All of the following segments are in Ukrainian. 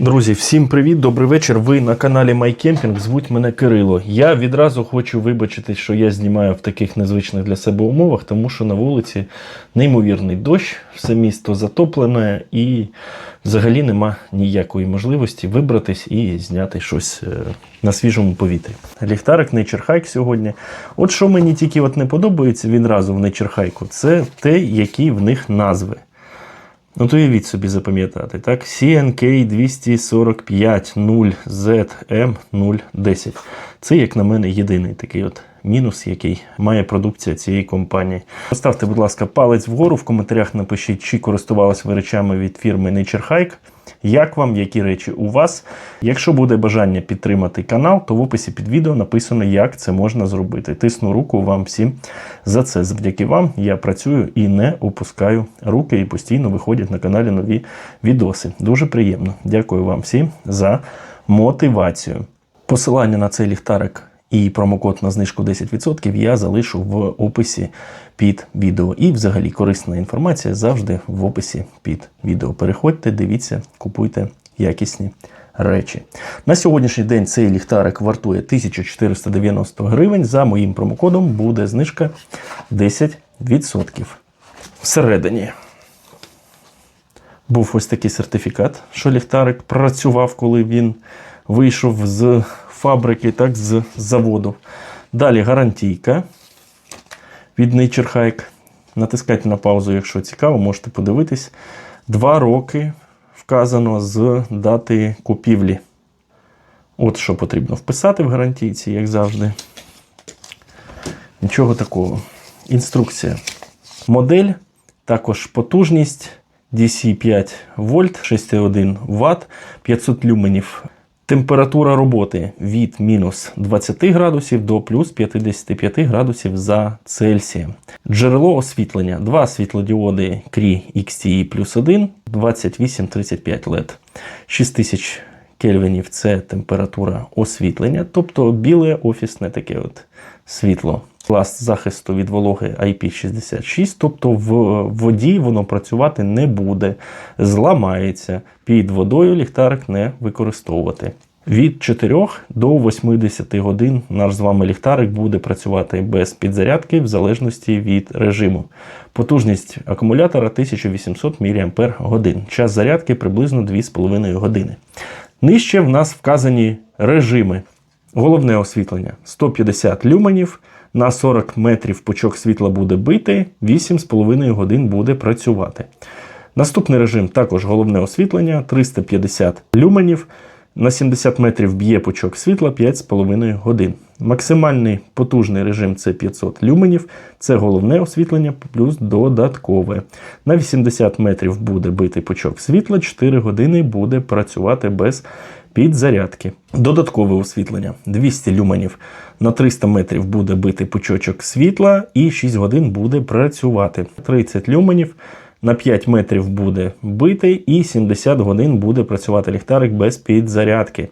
Друзі, всім привіт, добрий вечір. Ви на каналі MyCamping, звуть мене Кирило. Я відразу хочу вибачити, що я знімаю в таких незвичних для себе умовах, тому що на вулиці неймовірний дощ, все місто затоплене і взагалі нема ніякої можливості вибратись і зняти щось е, на свіжому повітрі. Ліхтарик Nature Hike сьогодні. От що мені тільки от не подобається відразу в Hike, це те, які в них назви. Ну, то уявіть собі запам'ятати, так? CNK 245 0ZM 010. Це, як на мене, єдиний такий от мінус, який має продукція цієї компанії. Поставте, будь ласка, палець вгору, в коментарях напишіть, чи користувалися ви речами від фірми Nature Hike. Як вам, які речі у вас? Якщо буде бажання підтримати канал, то в описі під відео написано, як це можна зробити. Тисну руку вам всім за це. Завдяки вам я працюю і не опускаю руки, і постійно виходять на каналі нові відоси. Дуже приємно. Дякую вам всім за мотивацію. Посилання на цей ліхтарик і промокод на знижку 10% я залишу в описі під відео. І взагалі корисна інформація завжди в описі під відео. Переходьте, дивіться, купуйте якісні речі. На сьогоднішній день цей ліхтарик вартує 1490 гривень. За моїм промокодом буде знижка 10%. Всередині був ось такий сертифікат, що ліхтарик працював, коли він вийшов з фабрики, так, з заводу. Далі гарантійка від Nature Hike. Натискайте на паузу, якщо цікаво, можете подивитись. Два роки вказано з дати купівлі. От що потрібно вписати в гарантійці, як завжди. Нічого такого. Інструкція. Модель, також потужність DC 5 вольт, 6,1 Вт, 500 люменів. Температура роботи від мінус 20 градусів до плюс 55 градусів за Цельсієм. Джерело освітлення. Два світлодіоди Cree XTE плюс 1, 2835 LED. 6000 кельвінів це температура освітлення, тобто біле офісне таке от світло. Клас захисту від вологи IP66, тобто в воді воно працювати не буде, зламається. Під водою ліхтарик не використовувати. Від 4 до 80 годин наш з вами ліхтарик буде працювати без підзарядки в залежності від режиму. Потужність акумулятора 1800 мАч. Час зарядки приблизно 2,5 години. Нижче в нас вказані режими. Головне освітлення 150 люменів. На 40 метрів пучок світла буде бити, 8,5 годин буде працювати. Наступний режим також головне освітлення 350 люменів. На 70 метрів б'є пучок світла 5,5 годин. Максимальний потужний режим це 500 люменів. Це головне освітлення плюс додаткове. На 80 метрів буде бити пучок світла, 4 години буде працювати без підзарядки. Додаткове освітлення 200 люменів. На 300 метрів буде бити пучочок світла і 6 годин буде працювати. 30 люменів. На 5 метрів буде битий і 70 годин буде працювати ліхтарик без підзарядки.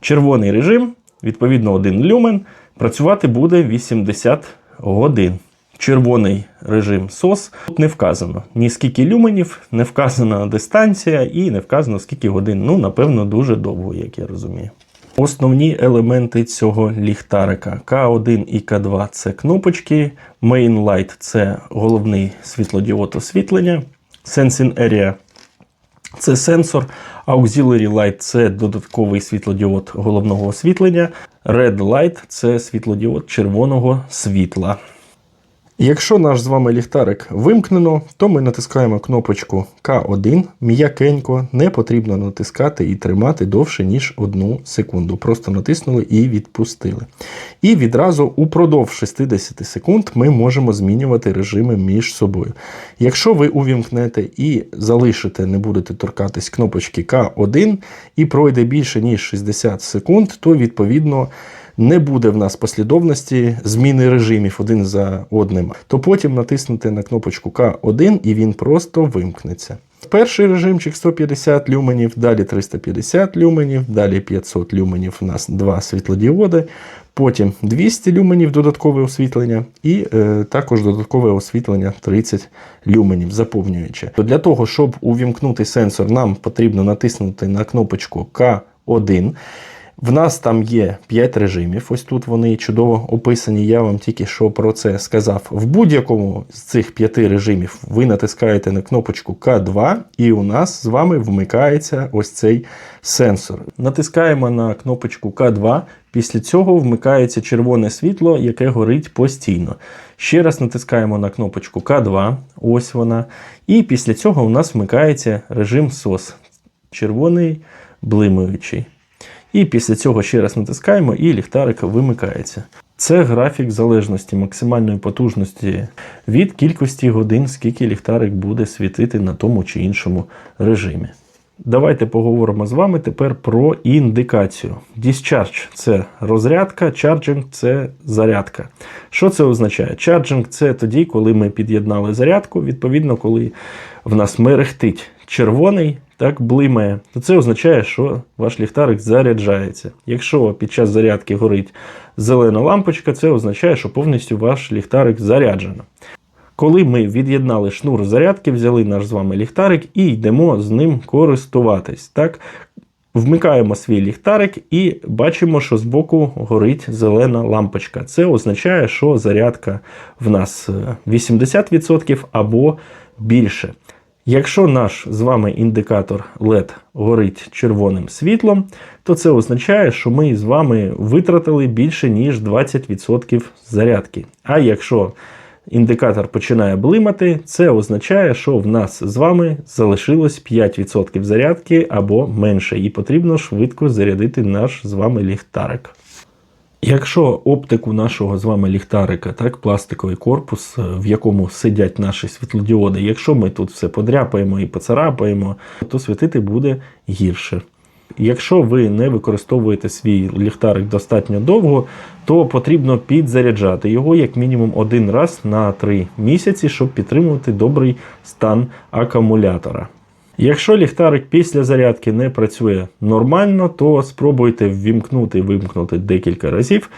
Червоний режим, відповідно, 1 люмен. Працювати буде 80 годин. Червоний режим SOS. Тут не вказано ні скільки люменів, не вказана дистанція і не вказано скільки годин. Ну, напевно, дуже довго, як я розумію. Основні елементи цього ліхтарика. К1 і К2 це кнопочки. Main Light це головний світлодіод освітлення. Sensing Area це сенсор. Auxiliary Light це додатковий світлодіод головного освітлення. Red Light це світлодіод червоного світла. Якщо наш з вами ліхтарик вимкнено, то ми натискаємо кнопочку К1 м'якенько, не потрібно натискати і тримати довше, ніж 1 секунду. Просто натиснули і відпустили. І відразу упродовж 60 секунд ми можемо змінювати режими між собою. Якщо ви увімкнете і залишите, не будете торкатись кнопочки К1 і пройде більше, ніж 60 секунд, то відповідно не буде в нас послідовності зміни режимів один за одним, то потім натиснути на кнопочку К1 і він просто вимкнеться. Перший режимчик 150 люменів, далі 350 люменів, далі 500 люменів у нас два світлодіоди, потім 200 люменів додаткове освітлення і е, також додаткове освітлення 30 люменів заповнююче. Для того, щоб увімкнути сенсор, нам потрібно натиснути на кнопочку К1. В нас там є 5 режимів. Ось тут вони чудово описані. Я вам тільки що про це сказав. В будь-якому з цих 5 режимів ви натискаєте на кнопочку К2, і у нас з вами вмикається ось цей сенсор. Натискаємо на кнопочку К2. Після цього вмикається червоне світло, яке горить постійно. Ще раз натискаємо на кнопочку К2, ось вона. І після цього у нас вмикається режим SOS. Червоний блимаючий. І після цього ще раз натискаємо, і ліхтарик вимикається. Це графік залежності максимальної потужності від кількості годин, скільки ліхтарик буде світити на тому чи іншому режимі. Давайте поговоримо з вами тепер про індикацію. Discharge – це розрядка, charging – це зарядка. Що це означає? Charging – це тоді, коли ми під'єднали зарядку, відповідно, коли в нас мерехтить червоний, так блимає, то це означає, що ваш ліхтарик заряджається. Якщо під час зарядки горить зелена лампочка, це означає, що повністю ваш ліхтарик заряджено. Коли ми від'єднали шнур зарядки, взяли наш з вами ліхтарик і йдемо з ним користуватись. Так? Вмикаємо свій ліхтарик і бачимо, що збоку горить зелена лампочка. Це означає, що зарядка в нас е, 80% або більше. Якщо наш з вами індикатор LED горить червоним світлом, то це означає, що ми з вами витратили більше, ніж 20% зарядки. А якщо індикатор починає блимати, це означає, що в нас з вами залишилось 5% зарядки або менше, і потрібно швидко зарядити наш з вами ліхтарик. Якщо оптику нашого з вами ліхтарика, так, пластиковий корпус, е, в якому сидять наші світлодіоди, якщо ми тут все подряпаємо і поцарапаємо, то світити буде гірше. Якщо ви не використовуєте свій ліхтарик достатньо довго, то потрібно підзаряджати його як мінімум один раз на 3 місяці, щоб підтримувати добрий стан акумулятора. Якщо ліхтарик після зарядки не працює нормально, то спробуйте ввімкнути і вимкнути декілька разів.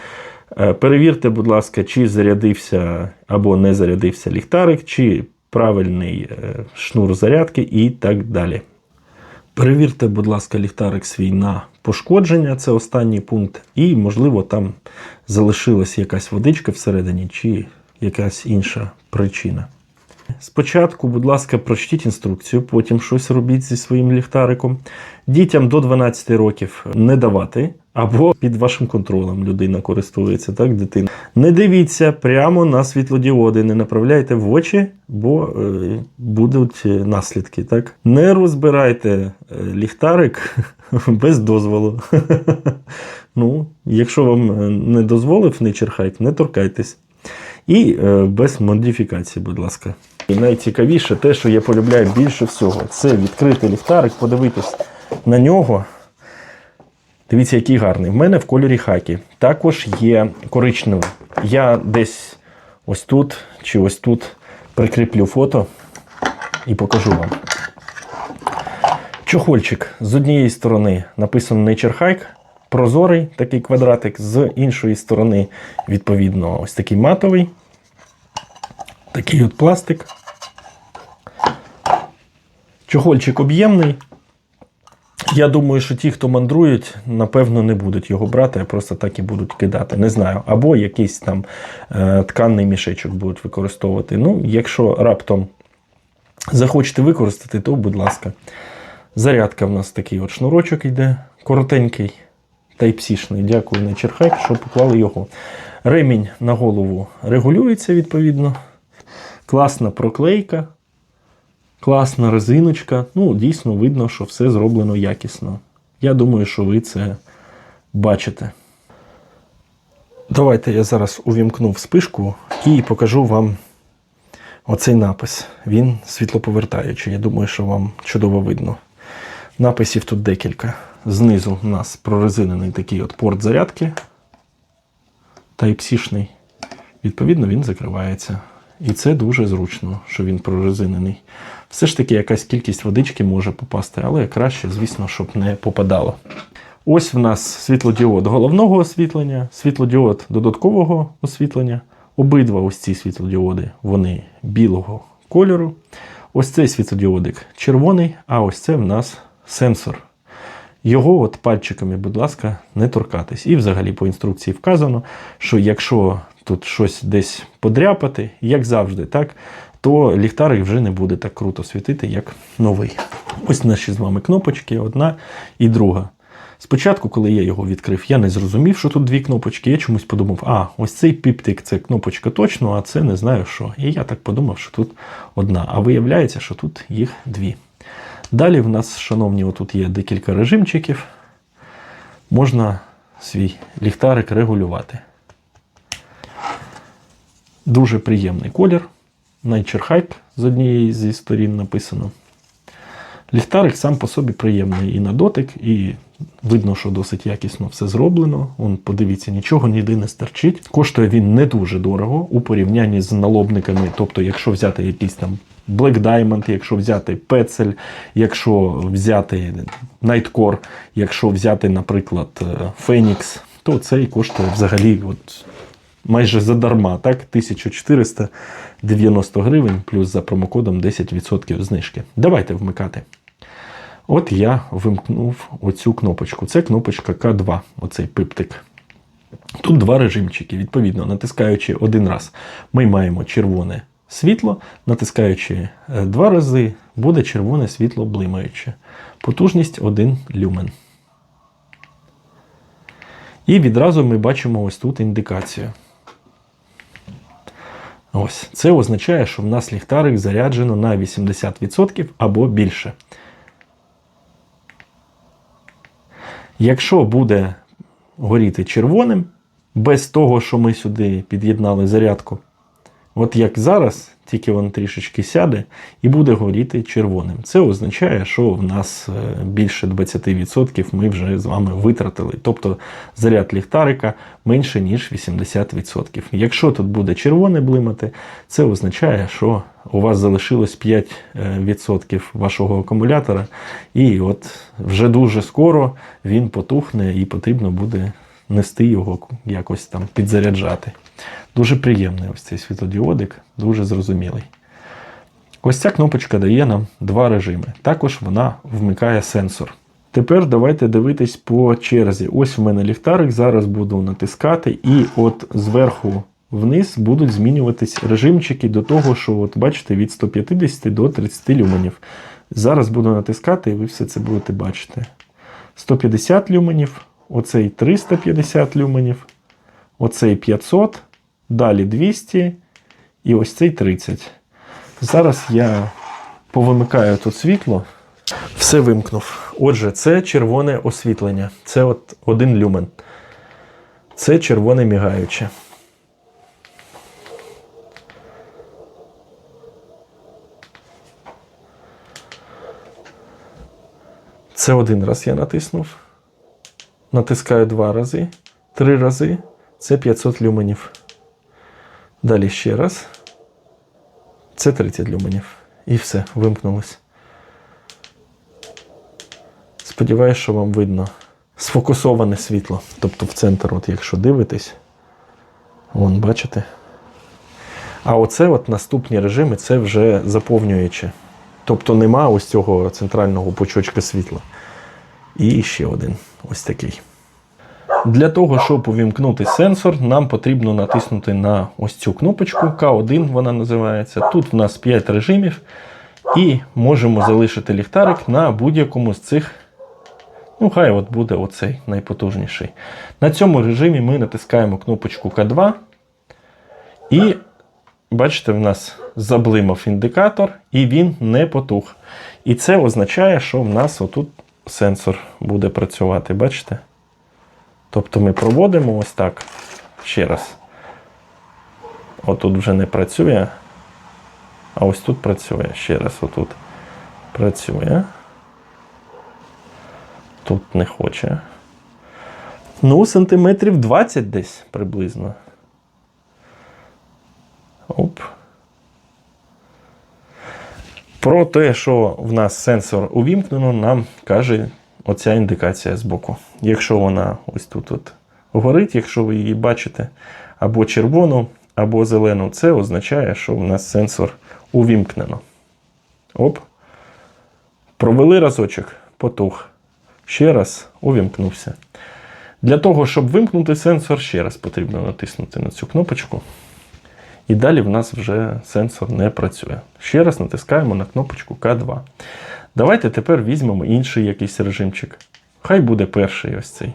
Е, Перевірте, будь ласка, чи зарядився або не зарядився ліхтарик, чи правильний е, шнур зарядки і так далі. Перевірте, будь ласка, ліхтарик свій на пошкодження, це останній пункт, і, можливо, там залишилась якась водичка всередині, чи якась інша причина. Спочатку, будь ласка, прочтіть інструкцію, потім щось робіть зі своїм ліхтариком. Дітям до 12 років не давати, або під вашим контролем людина користується, так, дитина. Не дивіться прямо на світлодіоди, не направляйте в очі, бо е, будуть е, наслідки. Так? Не розбирайте е, ліхтарик без дозволу. ну, якщо вам е, не дозволив нейчерхайк, не торкайтесь. І е, без модифікації, будь ласка. І найцікавіше те, що я полюбляю більше всього, це відкритий ліхтарик, подивитись на нього. Дивіться, який гарний. В мене в кольорі хакі. Також є коричневий. Я десь ось тут чи ось тут прикріплю фото і покажу вам. Чохольчик з однієї сторони написано Nature Hike, прозорий такий квадратик, з іншої сторони, відповідно, ось такий матовий. Такий от пластик. Чохольчик об'ємний. Я думаю, що ті, хто мандрують, напевно, не будуть його брати, а просто так і будуть кидати. Не знаю. Або якийсь там е, тканний мішечок будуть використовувати. Ну, якщо раптом захочете використати, то, будь ласка. Зарядка в нас такий от шнурочок йде, коротенький, тайпсішний. Дякую на черхайк, що поклали його. Ремінь на голову регулюється відповідно. Класна проклейка, класна резиночка. Ну, дійсно видно, що все зроблено якісно. Я думаю, що ви це бачите. Давайте я зараз увімкну вспишку і покажу вам оцей напис. Він світлоповертаючий. Я думаю, що вам чудово видно. Написів тут декілька. Знизу у нас прорезинений такий от порт зарядки. Type-C-шний. Відповідно, він закривається. І це дуже зручно, що він прорезинений. Все ж таки якась кількість водички може попасти, але краще, звісно, щоб не попадало. Ось в нас світлодіод головного освітлення, світлодіод додаткового освітлення. Обидва ось ці світлодіоди вони білого кольору. Ось цей світлодіодик червоний, а ось це в нас сенсор. Його от пальчиками, будь ласка, не торкатись. І взагалі по інструкції вказано, що якщо тут щось десь подряпати, як завжди, так, то ліхтарик вже не буде так круто світити, як новий. Ось наші з вами кнопочки, одна і друга. Спочатку, коли я його відкрив, я не зрозумів, що тут дві кнопочки. Я чомусь подумав, а, ось цей піптик це кнопочка точно, а це не знаю що. І я так подумав, що тут одна. А виявляється, що тут їх дві. Далі в нас, шановні, отут є декілька режимчиків. Можна свій ліхтарик регулювати. Дуже приємний колір. Hype з однієї зі сторін написано. Ліхтарик сам по собі приємний і на дотик, і видно, що досить якісно все зроблено. Он, подивіться, нічого ніде не стерчить. Коштує він не дуже дорого у порівнянні з налобниками. Тобто, якщо взяти якийсь там Black Diamond, якщо взяти Пецель, якщо взяти Nightcore, якщо взяти, наприклад, е, Phoenix, то цей коштує взагалі от майже задарма, так? 1490 гривень, плюс за промокодом 10% знижки. Давайте вмикати. От я вимкнув оцю кнопочку. Це кнопочка К2, оцей пиптик. Тут два режимчики. Відповідно, натискаючи один раз, ми маємо червоне світло, натискаючи е, два рази, буде червоне світло блимаюче. Потужність 1 люмен. І відразу ми бачимо ось тут індикацію. Ось, це означає, що в нас ліхтарик заряджено на 80% або більше. Якщо буде горіти червоним, без того, що ми сюди під'єднали зарядку, от як зараз, тільки він трішечки сяде і буде горіти червоним. Це означає, що в нас е, більше 20% ми вже з вами витратили. Тобто заряд ліхтарика менше, ніж 80%. Якщо тут буде червоне блимати, це означає, що у вас залишилось 5% вашого акумулятора, і от вже дуже скоро він потухне і потрібно буде нести його якось там підзаряджати. Дуже приємний ось цей світлодіодик, дуже зрозумілий. Ось ця кнопочка дає нам два режими. Також вона вмикає сенсор. Тепер давайте дивитись по черзі. Ось в мене ліхтарик, зараз буду натискати, і от зверху вниз будуть змінюватись режимчики до того, що, от бачите, від 150 до 30 люменів. Зараз буду натискати, і ви все це будете бачити. 150 люменів, оцей 350 люменів, оцей 500, далі 200 і ось цей 30. Зараз я повимикаю тут світло. Все вимкнув. Отже, це червоне освітлення. Це от один люмен. Це червоне мігаюче. Це один раз я натиснув. Натискаю два рази, три рази. Це 500 люменів. Далі ще раз. Це 30 люменів. І все, вимкнулось. Сподіваюсь, що вам видно сфокусоване світло. Тобто в центр, от якщо дивитесь, вон, бачите? А оце от наступні режими це вже заповнююче. Тобто нема ось цього центрального пучочка світла. І ще один ось такий. Для того, щоб увімкнути сенсор, нам потрібно натиснути на ось цю кнопочку К1, вона називається. Тут в нас 5 режимів, і можемо залишити ліхтарик на будь-якому з цих. Ну, хай от буде оцей найпотужніший. На цьому режимі ми натискаємо кнопочку К2. І бачите, в нас заблимав індикатор, і він не потух. І це означає, що в нас отут сенсор буде працювати. Бачите? Тобто ми проводимо ось так. Ще раз. Отут вже не працює. А ось тут працює. Ще раз отут працює. Тут не хоче. Ну, сантиметрів 20 десь приблизно. Оп. Про те, що в нас сенсор увімкнено, нам каже оця індикація збоку. Якщо вона ось тут от горить, якщо ви її бачите, або червону, або зелену, це означає, що в нас сенсор увімкнено. Оп. Провели разочок, потух. Ще раз увімкнувся. Для того, щоб вимкнути сенсор, ще раз потрібно натиснути на цю кнопочку. І далі в нас вже сенсор не працює. Ще раз натискаємо на кнопочку К2. Давайте тепер візьмемо інший якийсь режимчик. Хай буде перший ось цей.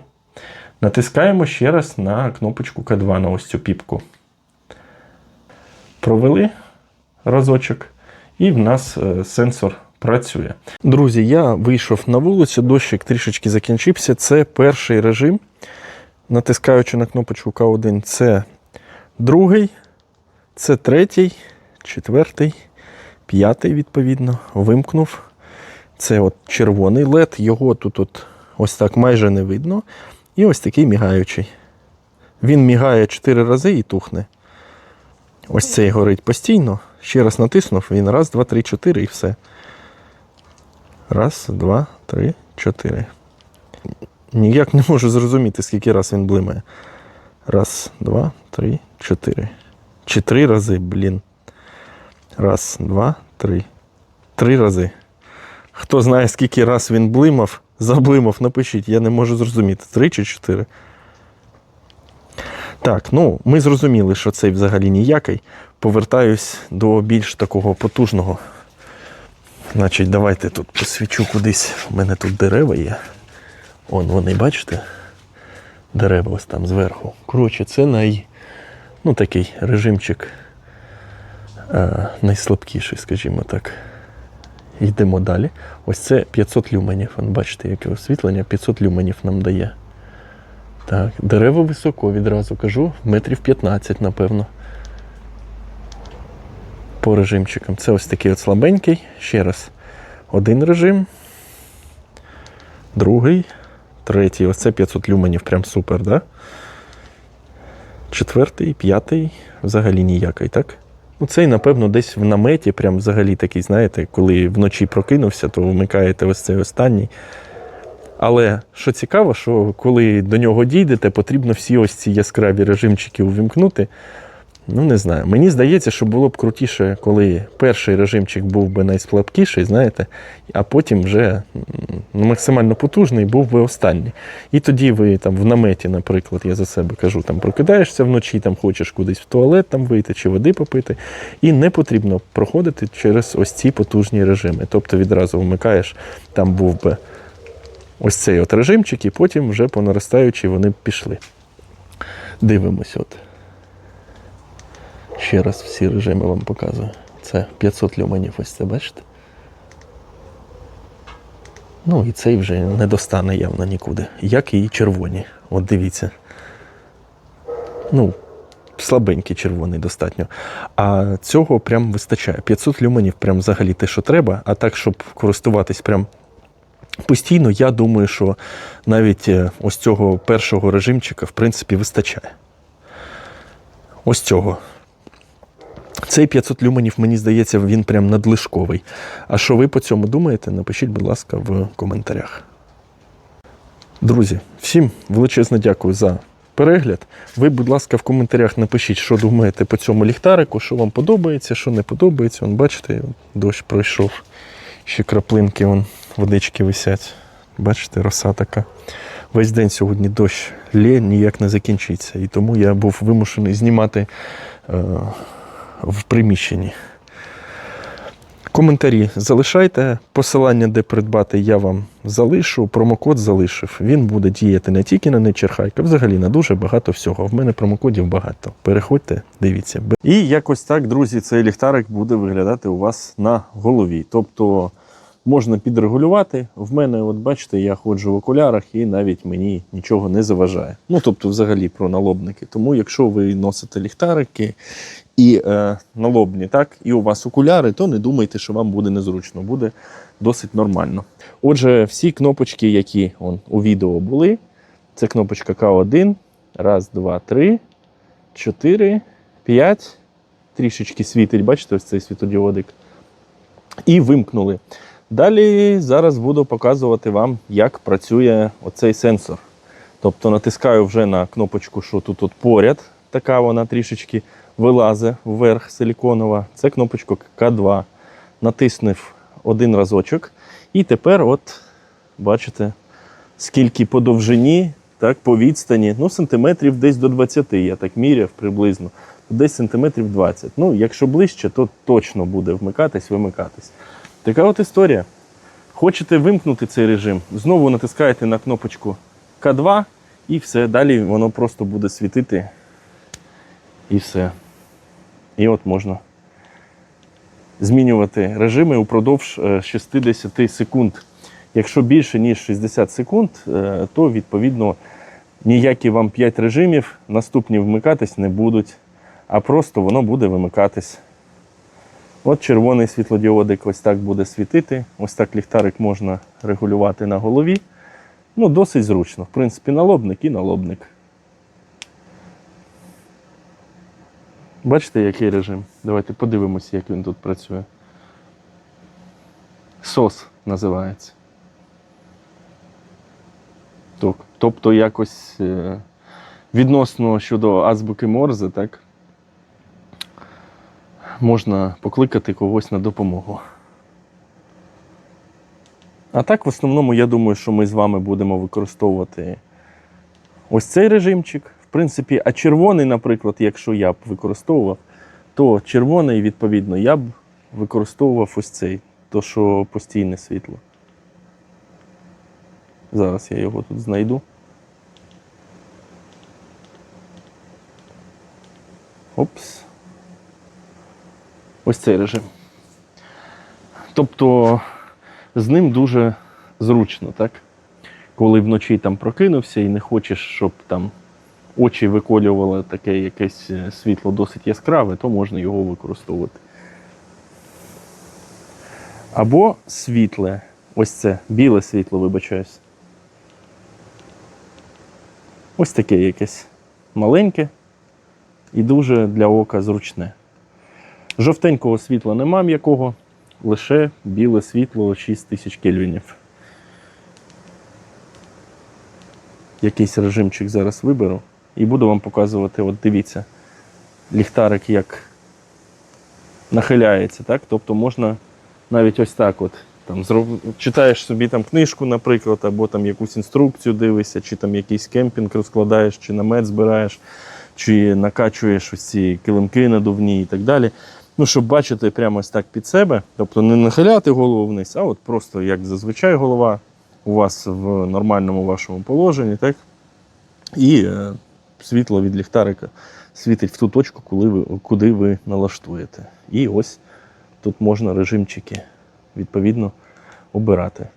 Натискаємо ще раз на кнопочку К2 на ось цю піпку. Провели разочок, і в нас е, сенсор працює. Друзі, я вийшов на вулицю, дощик трішечки закінчився. Це перший режим. Натискаючи на кнопочку К1, це другий, це третій, четвертий, п'ятий, відповідно, вимкнув. Це от червоний LED, його тут от ось так майже не видно. І ось такий мігаючий. Він мігає 4 рази і тухне. Ось цей горить постійно. Ще раз натиснув, він раз, два, три, чотири і все. Раз, два, три, чотири. Ніяк не можу зрозуміти, скільки раз він блимає. Раз, два, три, чотири. Чи три рази, блін. Раз, два, три. Три рази. Хто знає, скільки раз він блимав, заблимав, напишіть, я не можу зрозуміти. Три чи чотири. Так, ну ми зрозуміли, що цей взагалі ніякий. Повертаюсь до більш такого потужного. Значить, давайте тут посвічу кудись. У мене тут дерева є. Вон вони, бачите? Дерева ось там зверху. Коротше, це най, ну, такий режимчик е, найслабкіший, скажімо так. Йдемо далі. Ось це 500 люменів. Вон, бачите, яке освітлення 500 люменів нам дає. Так, дерево високо, відразу кажу, метрів 15, напевно. По режимчикам. Це ось такий от слабенький. Ще раз. Один режим. Другий. Третій. Ось це 500 люменів. Прям супер, да? Четвертий, п'ятий. Взагалі ніякий, так? Ну, цей, напевно, десь в наметі, прям взагалі такий, знаєте, коли вночі прокинувся, то вмикаєте ось цей останній. Але що цікаво, що коли до нього дійдете, потрібно всі ось ці яскраві режимчики увімкнути. Ну, не знаю. Мені здається, що було б крутіше, коли перший режимчик був би найслабкіший, знаєте, а потім вже максимально потужний був би останній. І тоді ви там в наметі, наприклад, я за себе кажу, там прокидаєшся вночі, там хочеш кудись в туалет там вийти чи води попити. І не потрібно проходити через ось ці потужні режими. Тобто відразу вмикаєш, там був би ось цей от режимчик, і потім вже по наростаючій вони б пішли. Дивимось от. Ще раз всі режими вам показую. Це 500 люменів, ось це бачите? Ну і цей вже не достане явно нікуди. Як і червоні. От дивіться. Ну, слабенький червоний достатньо. А цього прям вистачає. 500 люменів прям взагалі те, що треба. А так, щоб користуватись прям постійно, я думаю, що навіть е, ось цього першого режимчика, в принципі, вистачає. Ось цього. Цей 500 люменів, мені здається, він прям надлишковий. А що ви по цьому думаєте? Напишіть, будь ласка, в коментарях. Друзі, всім величезне дякую за перегляд. Ви, будь ласка, в коментарях напишіть, що думаєте по цьому ліхтарику, що вам подобається, що не подобається. Вон, бачите, дощ пройшов. Ще краплинки, вон, водички висять. Бачите, роса така. Весь день сьогодні дощ лє, ніяк не закінчиться. І тому я був вимушений знімати е, в приміщенні. Коментарі залишайте. Посилання, де придбати, я вам залишу. Промокод залишив. Він буде діяти не тільки на Нечерхайка, взагалі на дуже багато всього. В мене промокодів багато. Переходьте, дивіться. І якось так, друзі, цей ліхтарик буде виглядати у вас на голові. Тобто можна підрегулювати. В мене, от бачите, я ходжу в окулярах і навіть мені нічого не заважає. Ну, тобто, взагалі про налобники. Тому, якщо ви носите ліхтарики і е, налобні, так, і у вас окуляри, то не думайте, що вам буде незручно, буде досить нормально. Отже, всі кнопочки, які он, у відео були, це кнопочка К1. Раз, два, три, чотири, п'ять. Трішечки світить, бачите, ось цей світодіодик. і вимкнули. Далі зараз буду показувати вам, як працює оцей сенсор. Тобто натискаю вже на кнопочку, що тут от поряд, така вона трішечки вилазить вверх силіконова. Це кнопочка К2. Натиснув один разочок. І тепер, от, бачите, скільки по довжині, так, по відстані, ну, сантиметрів десь до 20, я так міряв приблизно. Десь сантиметрів 20. Ну, якщо ближче, то точно буде вмикатись, вимикатись. Така от історія. Хочете вимкнути цей режим, знову натискаєте на кнопочку К2 і все. Далі воно просто буде світити. І все. І от можна змінювати режими упродовж е, 60 секунд. Якщо більше, ніж 60 секунд, е, то відповідно ніякі вам 5 режимів наступні вмикатись не будуть, а просто воно буде вимикатись. От червоний світлодіодик ось так буде світити. Ось так ліхтарик можна регулювати на голові. Ну, досить зручно. В принципі, налобник і налобник. Бачите, який режим? Давайте подивимося, як він тут працює. СОС називається. Тобто якось е, відносно щодо азбуки Морзе, так? Можна покликати когось на допомогу. А так, в основному, я думаю, що ми з вами будемо використовувати ось цей режимчик. В принципі, а червоний, наприклад, якщо я б використовував, то червоний, відповідно, я б використовував ось цей, то що постійне світло. Зараз я його тут знайду. Опс. Ось цей режим. Тобто з ним дуже зручно, так? Коли вночі там прокинувся і не хочеш, щоб там очі виколювало таке якесь е, світло досить яскраве, то можна його використовувати. Або світле. Ось це біле світло, вибачаюсь. Ось таке якесь маленьке і дуже для ока зручне. Жовтенького світла нема м'якого, лише біле світло 6000 кельвінів. Якийсь режимчик зараз виберу і буду вам показувати, от дивіться, ліхтарик як нахиляється, так? Тобто можна навіть ось так от. Там, зроб- читаєш собі там книжку, наприклад, або там якусь інструкцію дивишся, чи там якийсь кемпінг розкладаєш, чи намет збираєш, чи накачуєш ці килимки надувні і так далі. Ну, щоб бачити прямо ось так під себе, тобто не нахиляти голову вниз, а от просто як зазвичай голова у вас в нормальному вашому положенні, так? І е, світло від ліхтарика світить в ту точку, коли ви, куди ви налаштуєте. І ось тут можна режимчики відповідно обирати.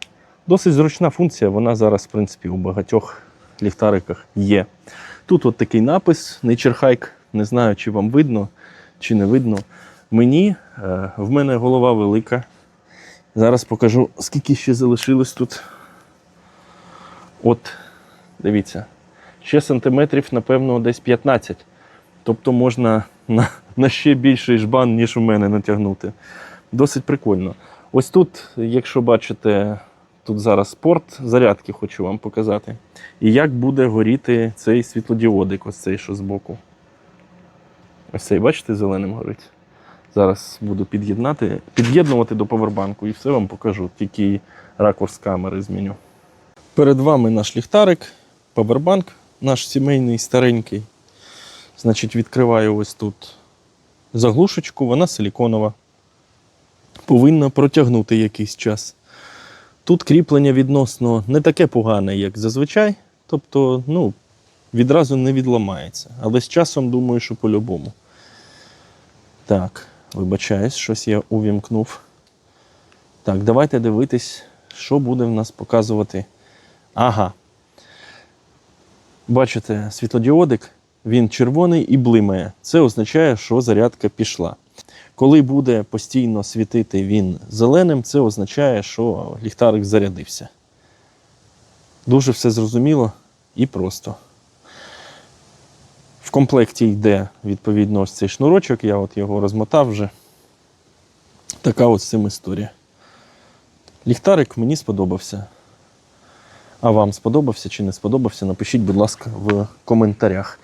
Досить зручна функція, вона зараз, в принципі, у багатьох ліхтариках є. Тут от такий напис Nature Hike. Не знаю, чи вам видно, чи не видно. Мені, е, в мене голова велика. Зараз покажу, скільки ще залишилось тут. От, дивіться, ще сантиметрів, напевно, десь 15. Тобто можна на, на ще більший жбан, ніж у мене натягнути. Досить прикольно. Ось тут, якщо бачите, тут зараз спорт, зарядки хочу вам показати. І як буде горіти цей світлодіодик, ось цей, що збоку. Ось цей, бачите, зеленим горить. Зараз буду під'єднати, під'єднувати до повербанку і все вам покажу. Тільки ракурс камери зміню. Перед вами наш ліхтарик, повербанк, наш сімейний старенький. Значить, відкриваю ось тут заглушечку, вона силіконова. Повинна протягнути якийсь час. Тут кріплення відносно не таке погане, як зазвичай. Тобто, ну, відразу не відламається. Але з часом думаю, що по-любому. Так, вибачаюсь, щось я увімкнув. Так, давайте дивитись, що буде в нас показувати. Ага. Бачите, світлодіодик, він червоний і блимає. Це означає, що зарядка пішла. Коли буде постійно світити він зеленим, це означає, що ліхтарик зарядився. Дуже все зрозуміло і просто. В комплекті йде відповідно ось цей шнурочок, я от його розмотав вже. Така з цим історія. Ліхтарик мені сподобався. А вам сподобався чи не сподобався, напишіть, будь ласка, в коментарях.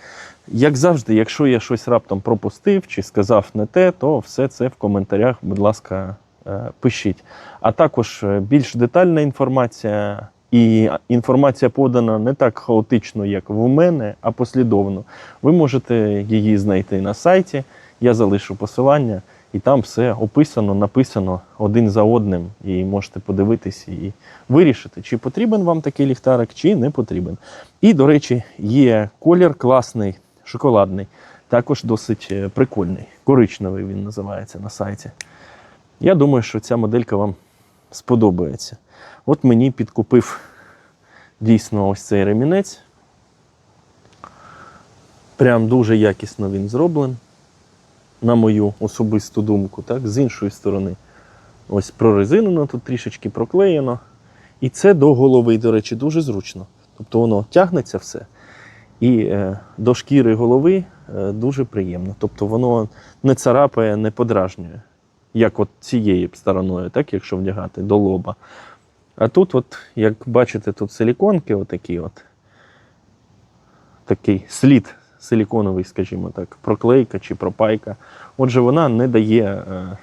Як завжди, якщо я щось раптом пропустив чи сказав не те, то все це в коментарях, будь ласка, е, пишіть. А також е, більш детальна інформація і інформація подана не так хаотично, як в мене, а послідовно. Ви можете її знайти на сайті. Я залишу посилання, і там все описано, написано один за одним. І можете подивитись і вирішити, чи потрібен вам такий ліхтарик, чи не потрібен. І, до речі, є колір класний, шоколадний, також досить е, прикольний. Коричневий він називається на сайті. Я думаю, що ця моделька вам сподобається. От мені підкупив дійсно ось цей ремінець. Прям дуже якісно він зроблений, на мою особисту думку. Так? З іншої сторони, ось прорезинено, тут трішечки проклеєно. І це до голови, до речі, дуже зручно. Тобто воно тягнеться все. І е, до шкіри голови е, дуже приємно. Тобто воно не царапає, не подражнює, як от цією стороною, так, якщо вдягати до лоба. А тут, от, як бачите, тут силіконки, отакі от. Такий слід силіконовий, скажімо так, проклейка чи пропайка. Отже, вона не дає е,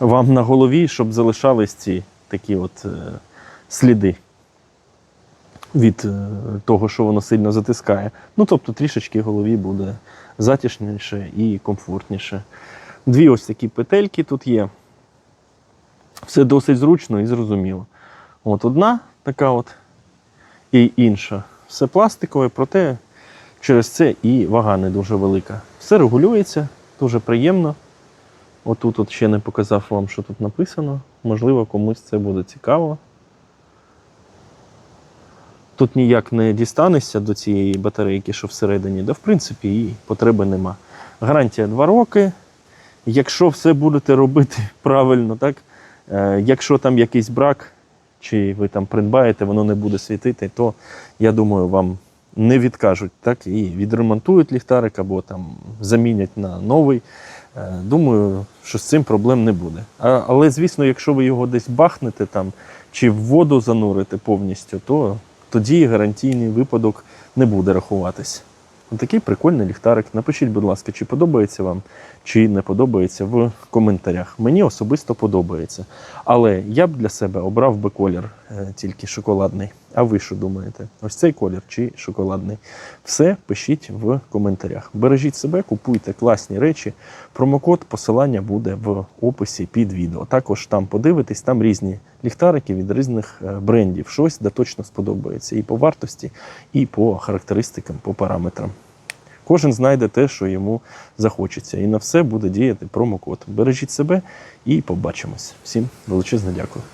вам на голові, щоб залишались ці такі от е, сліди від е, того, що воно сильно затискає. Ну, тобто, трішечки голові буде затишніше і комфортніше. Дві ось такі петельки тут є. Все досить зручно і зрозуміло. От одна така от і інша. Все пластикове, проте через це і вага не дуже велика. Все регулюється, дуже приємно. Отут от ще не показав вам, що тут написано. Можливо, комусь це буде цікаво. Тут ніяк не дістанешся до цієї батарейки, що всередині, да в принципі її потреби нема. Гарантія 2 роки. Якщо все будете робити правильно, так? Е, якщо там якийсь брак, чи ви там придбаєте, воно не буде світити, то я думаю, вам не відкажуть, так і відремонтують ліхтарик або там замінять на новий. Е, Думаю, що з цим проблем не буде. Але, звісно, якщо ви його десь бахнете там чи в воду занурите повністю, то тоді гарантійний випадок не буде рахуватись. Такий прикольний ліхтарик. Напишіть, будь ласка, чи подобається вам, чи не подобається в коментарях. Мені особисто подобається. Але я б для себе обрав би колір тільки шоколадний. А ви що думаєте? Ось цей колір чи шоколадний? Все пишіть в коментарях. Бережіть себе, купуйте класні речі. Промокод, посилання буде в описі під відео. Також там подивитись, там різні ліхтарики від різних е, брендів. Щось де точно сподобається і по вартості, і по характеристикам, по параметрам. Кожен знайде те, що йому захочеться, і на все буде діяти промокод. Бережіть себе і побачимось. Всім величезне дякую.